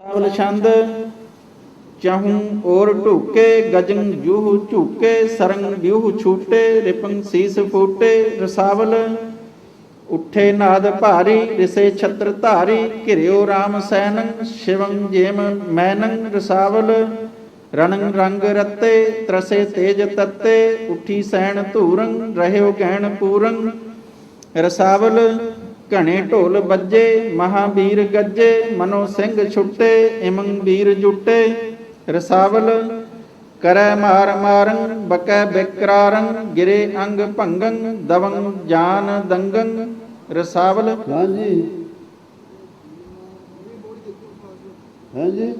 ਸਾਵਲ ਛੰਦ, ਚਾਹੂੰ ਔਰ ਢੂਕੇ ਗਜਨ ਜੂਹ ਝੂਕੇ, ਸਰੰਗ ਵਿਊਹ ਛੂਟੇ, ਰਿਪੰ ਸੀਸ ਫੂਟੇ, ਰਸਾਵਲ ਉੱਠੇ ਨਾਦ ਭਾਰੀ, ਰਿਸੇ ਛਤਰ ਧਾਰੀ, ਘਿਰਿਓ ਰਾਮ ਸੈਨੰ, ਸ਼ਿਵੰ ਜੇਮ ਮੈਨੰ, ਰਸਾਵਲ ਰਣੰ ਰੰਗ ਰਤੇ, ਤਰਸੇ ਤੇਜ ਤੱਤੇ, ਉੱਠੀ ਸੈਣ ਧੂਰੰ, ਰਹਿਓ ਗਹਿਣ ਪੂਰੰ, ਰਸਾਵਲ ਘਣੇ ਢੋਲ ਵੱਜੇ ਮਹਾਵੀਰ ਗੱਜੇ ਮਨੋ ਸਿੰਘ ਛੁੱਟੇ ਇਮੰ ਵੀਰ ਜੁਟੇ। ਰਸਾਵਲ ਕਰੈ ਮਾਰ ਮਾਰੰ ਬਕੈ ਬਿਕਰਾਰੰ ਗਿਰੇ ਅੰਗ ਭੰਗੰ ਦਵੰ ਜਾਨ ਦੰਗੰ। ਰਸਾਵਲ। ਹਾਂਜੀ। ਹਾਂਜੀ।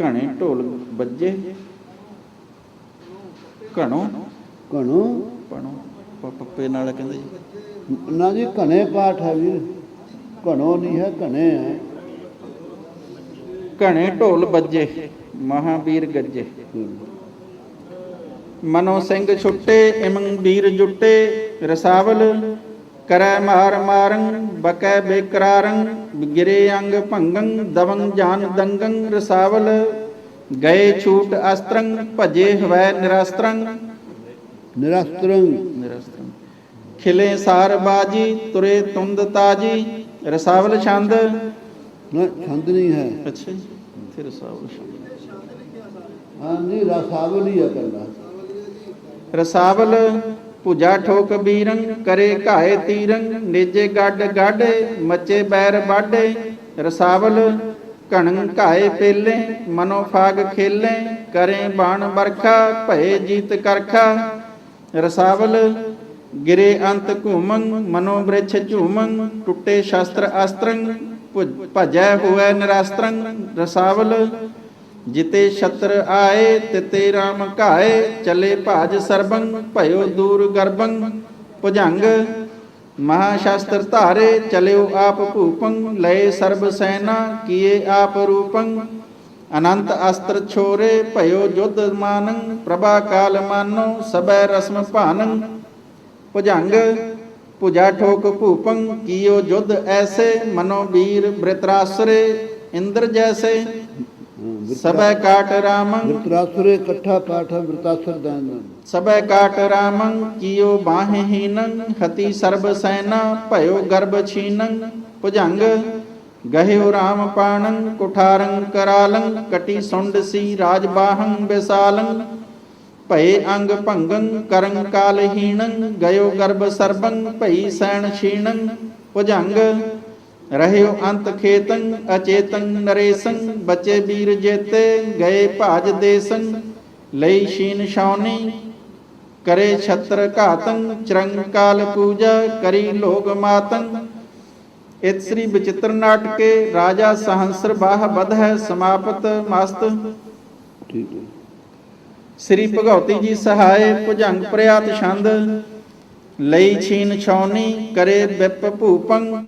ਘਣੇ ਢੋਲ ਵੱਜੇ। ਘਣੋ। ਘਣੋ। ਪਣੋ ਪ- ਪੱਪੇ ਨਾਲ ਕਹਿੰਦੇ ਜੀ। ਨਾ ਜੀ ਘਣੇ ਪਾਠ ਹੈ ਵੀਰ। ਘਣੋ ਨਹੀਂ ਹੈ ਘਣੇ ਹੈ। ਘਣੇ ਢੋਲ ਵੱਜੇ ਮਹਾਵੀਰ ਗੱਜੇ। ਮਨੋ ਸਿੰਘ ਛੁੱਟੇ ਇਮੰ ਵੀਰ ਜੁਟੇ ਰਸਾਵਲ ਕਰੈ ਮਾਰ ਮਾਰੰ ਬਕੈ ਬੇਕਰਾਰੰ ਗਿਰੇ ਅੰਗ ਭੰਗੰ ਦਵੰ ਜਾਨ ਦੰਗੰ ਰਸਾਵਲ ਗਏ ਛੂਟ ਅਸਤਰੰ ਭਜੇ ਹਵੈ ਨਿਰਸਤਰੰ। ਨਿਰਸਤਰੰ। ਨਿਰਸਤਰੰ ਖਿਲੇ ਸਾਰ ਬਾਜੀ ਤੁਰੇ ਤੁੰਦ ਤਾਜੀ ਰਸਾਵਲ ਛੰਦ। ਨਾ ਛੰਦ ਨਹੀਂ ਹੈ। ਅੱਛਾ ਜੀ ਇੱਥੇ ਰਸਾਵਲ ਛੰਦ। ਰਸਾਵਲੀ ਹੈ ਕੱਲਾ ਰਸਾਵਲ ਭੁਜਾ ਠੋਕ ਬੀਰੰ ਕਰੇ ਘਾਏ ਤੀਰੰ ਨੇਜੇ ਗੱਡ ਗਾਡੇ ਮੱਚੇ ਬੈਰ ਬਾਡੇ। ਰਸਾਵਲ ਘਣੰ ਘਾਏ ਪੇਲੇ ਮਨੋ ਫਾਗ ਖੇਲੇ ਕਰੇ ਬਾਣ ਬਰਖਾ ਭਏ ਜੀਤ ਕਰਖਾ। ਰਸਾਵਲ, ਗਿਰੇ ਅੰਤ ਘੂਮੰ ਮਨੋ ਬ੍ਰਿਛ ਝੂਮੰ, ਟੁੱਟੇ ਸ਼ਸਤਰ ਅਸਤਰੰ, ਭਜੈ ਹੋਇ ਨਿਰਸਤਰੰ। ਰਸਾਵਲ, ਜਿਤੇ ਛਤਰ ਆਏ, ਤਿਤੇ ਰਾਮ ਘਾਏ, ਚਲੇ ਭਾਜ ਸਰਬੰ, ਭਇਓ ਦੂਰ ਗਰਬੰ। ਭੁਜੰਗ ਮਹਾ ਸ਼ਸਤਰ ਧਾਰੇ, ਚਲਿਓ ਆਪ ਭੂਪੰ, ਲਏ ਸਰਬ ਸੈਨਾ, ਕੀਏ ਆਪ ਰੂਪੰ। ਅਨੰਤ ਅਸਤਰ ਛੋਰੇ ਭਇਓ ਜੁਧ ਮਾਨੰ ਪ੍ਰਭਾ ਕਾਲ ਮਾਨੋ ਸਬੈ ਰਸਮ ਭਾਨੰ। ਭੁਜੰਗ ਭੁਜਾ ਠੋਕ ਭੂਪੰ ਕੀਓ ਜੁਧ ਐਸੇ ਮਨੋ ਵੀਰ ਬ੍ਰਿਤਰਾਸਰੇ ਇੰਦਰ ਜੈਸੇ। ਸਬੈ ਕਾਟ ਰਾਮੰ। ਵ੍ਰਿਤਰਾਸੁਰੇ ਇਕੱਠਾ ਪਾਠ ਹੈ ਵ੍ਰਿਤਾਸੁਰ ਦਾਨ ਸਬੈ ਕਾਟ ਰਾਮੰ ਕੀਓ ਬਾਹੇ ਹੀਨੰ ਹਤੀ ਸਰਬ ਸੈਨਾ ਭਇਓ ਗਰਭ ਛੀਨੰ। ਭੁਜੰਗ ਗਹਿਓ ਰਾਮ ਪਾਣੰ, ਕੁਠਾਰੰ ਕਰਾਲੰ, ਕਟੀ ਸੁੰਡ ਸੀ ਰਾਜ ਬਾਹੰ ਬਿਸਾਲੰ। ਭਏ ਅੰਗ ਭੰਗੰ, ਕਰੰ ਕਾਲਹੀਣੰ, ਗਇਓ ਗਰਭ ਸਰਬੰ, ਭਈ ਸੈਣ ਛੀਣੰ। ਭੁਜੰਗ, ਰਹਿਓ ਅੰਤ ਖੇਤੰ, ਅਚੇਤੰ ਨਰੇਸੰ, ਬਚੇ ਵੀਰ ਜੇਤੇ, ਗਏ ਭਾਜ ਦੇਸੰ। ਲਈ ਸ਼ੀਨ ਸ਼ੌਨੀ ਕਰੇ ਛਤਰ ਘਾਤੰ, ਚਰੰਗ ਕਾਲ ਪੂਜਾ, ਕਰੀ ਲੋਕ ਮਾਤੰ। ਇਤ ਸ੍ਰੀ ਬਚਿੱਤਰ ਨਾਟਕੇ ਰਾਜਾ ਸਹੰਸਰ ਬਾਹ ਬਧ ਹੈ ਸਮਾਪਤ ਮਸਤ। ਠੀਕ ਹੈ। ਸ੍ਰੀ ਭਗਉਤੀ ਜੀ ਸਹਾਏ ਭੁਜੰਗ ਪ੍ਰਿਆਤ ਛੰਦ ਲਈ ਛੀਨ ਛੌਨੀ ਕਰੇ ਬਿਪ ਭੂਪੰ